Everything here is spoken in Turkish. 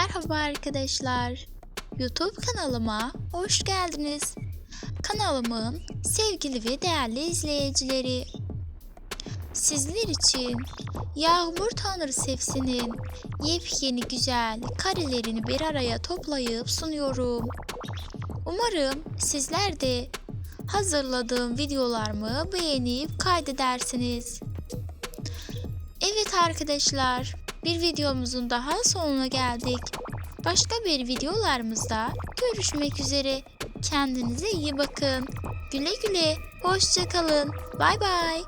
Merhaba arkadaşlar. YouTube kanalıma hoş geldiniz. Kanalımın sevgili ve değerli izleyicileri. Sizler için Yağmur Tanrı Sefsi'nin yepyeni güzel karelerini bir araya toplayıp sunuyorum. Umarım sizler de hazırladığım videolarımı beğenip kaydedersiniz. Evet arkadaşlar, bir videomuzun daha sonuna geldik. Başka bir videolarımızda görüşmek üzere. Kendinize iyi bakın. Güle güle, hoşça kalın. Bay bay.